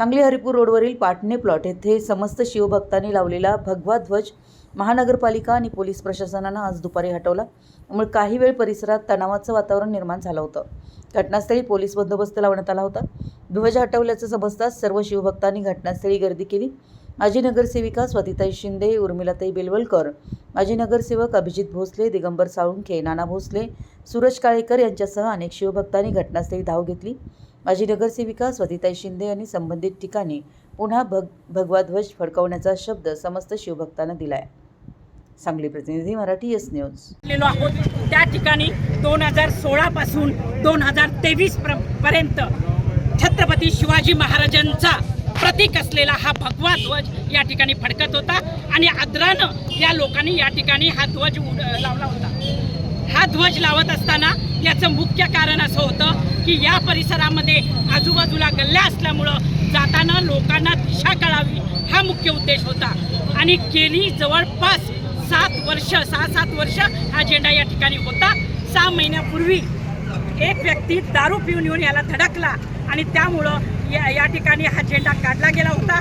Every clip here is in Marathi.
सांगली हरिपूर रोडवरील पाटणे प्लॉट येथे समस्त शिवभक्तांनी लावलेला भगवा ध्वज महानगरपालिका आणि पोलीस प्रशासनानं आज दुपारी हटवला. त्यामुळे काही वेळ परिसरात तणावाचं वातावरण निर्माण झालं होतं. घटनास्थळी पोलीस बंदोबस्त लावण्यात आला होता. ध्वज हटवल्याचं समजताच सर्व शिवभक्तांनी घटनास्थळी गर्दी केली. माजी नगरसेविका स्वातिताई शिंदे उर्मिलाताई बेलवलकर माजी नगरसेवक अभिजित भोसले दिगंबर साळुंखे नाना भोसले सूरज काळेकर यांच्यासह अनेक शिवभक्तांनी घटनास्थळी धाव घेतली. माजी नगरसेविका स्वतिताई शिंदे यांनी संबंधित ठिकाणी पुन्हा भग भगवा ध्वज फडकवण्याचा शब्द समस्त शिवभक्तांना दिलाय. सांगली प्रतिनिधी मराठी एस न्यूज. आहोत. त्या ठिकाणी दोन हजार सोळापासून दोन हजार तेवीस पर्यंत छत्रपती शिवाजी महाराजांचा प्रतीक असलेला हा भगवा ध्वज या ठिकाणी फडकत होता आणि आदरानं या लोकांनी या ठिकाणी हा ध्वज उड लावला होता. हा ध्वज लावत असताना याचं मुख्य कारण असं होतं की या परिसरामध्ये आजूबाजूला गल्ल्या असल्यामुळं जाताना लोकांना दिशा कळावी हा मुख्य उद्देश होता. आणि गेली जवळपास सात वर्ष सहा सात वर्ष हा झेंडा या ठिकाणी होता. सहा महिन्यापूर्वी एक व्यक्ती दारू पिऊन येऊन याला धडकला आणि त्यामुळं या या ठिकाणी हा झेंडा काढला गेला होता.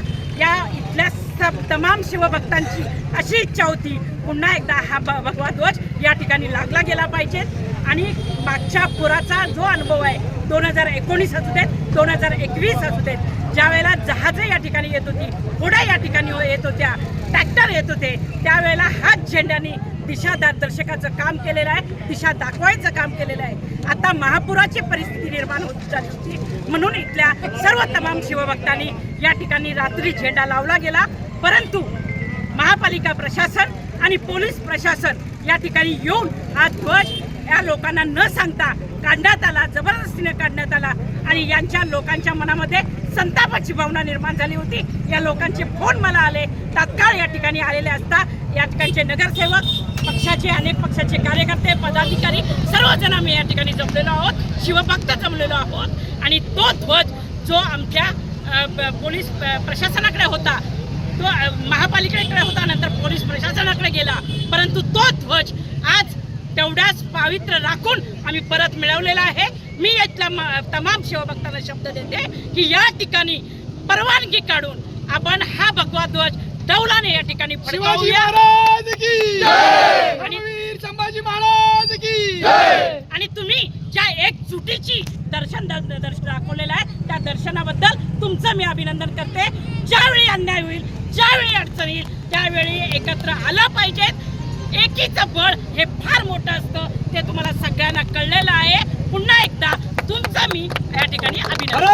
या तमाम शिवभक्तांची अशी इच्छा होती. पुन्हा एकदा हा भ भगवा ध्वज या ठिकाणी लागला गेला पाहिजे. आणि मागच्या पुराचा जो अनुभव आहे दोन हजार एकोणीस असू देत दोन हजार एकवीस असू देत ज्यावेळेला जहाजं या ठिकाणी येत होती होड्या या ठिकाणी हो- येत होत्या ट्रॅक्टर येत होते त्यावेळेला हाच झेंड्याने दिशा दर्शकाचं काम केलेलं आहे दिशा दाखवायचं काम केलेलं आहे. आता महापुराची परिस्थिती निर्माण होत झाली होती. म्हणून इथल्या सर्व तमाम शिवभक्तांनी या ठिकाणी रात्री झेंडा लावला गेला. परंतु महापालिका प्रशासन आणि पोलीस प्रशासन या ठिकाणी येऊन हा ध्वज या लोकांना न सांगता काढण्यात आला जबरदस्तीने काढण्यात आला आणि यांच्या लोकांच्या मनामध्ये संतापाची भावना निर्माण झाली होती. या लोकांचे फोन मला आले तात्काळ या ठिकाणी आलेले असता या ठिकाणचे नगरसेवक पक्षाचे अनेक पक्षाचे कार्यकर्ते पदाधिकारी सर्वजण आम्ही या ठिकाणी जमलेलो आहोत शिवभक्त जमलेलो आहोत. आणि तो ध्वज जो आमच्या पोलीस प्रशासनाकडे होता तो महापालिकेकडे होता नंतर पोलीस प्रशासनाकडे गेला. परंतु तो ध्वज आज तेवढ्याच पावित्र्य राखून आम्ही परत मिळवलेला आहे. मी म- तमाम शिवभक्तांना शब्द देते की या ठिकाणी परवानगी काढून आपण हा भगवा ध्वज डौलाने या ठिकाणी आणि वीर संभाजी महाराज की आणि तुम्ही ज्या एक चुकीची दर्शन दर्शन दाखवलेलं आहे त्या दर्शनाबद्दल तुमचं मी अभिनंदन करते. ज्यावेळी अन्याय होईल ज्यावेळी अडचण येईल त्यावेळी एकत्र आलं पाहिजेत एकीचं बळ हे फार मोठं असतं. ते तुम्हाला सगळ्यांना कळलेलं आहे. पुन्हा एकदा तुमचं मी या ठिकाणी अभिनंदन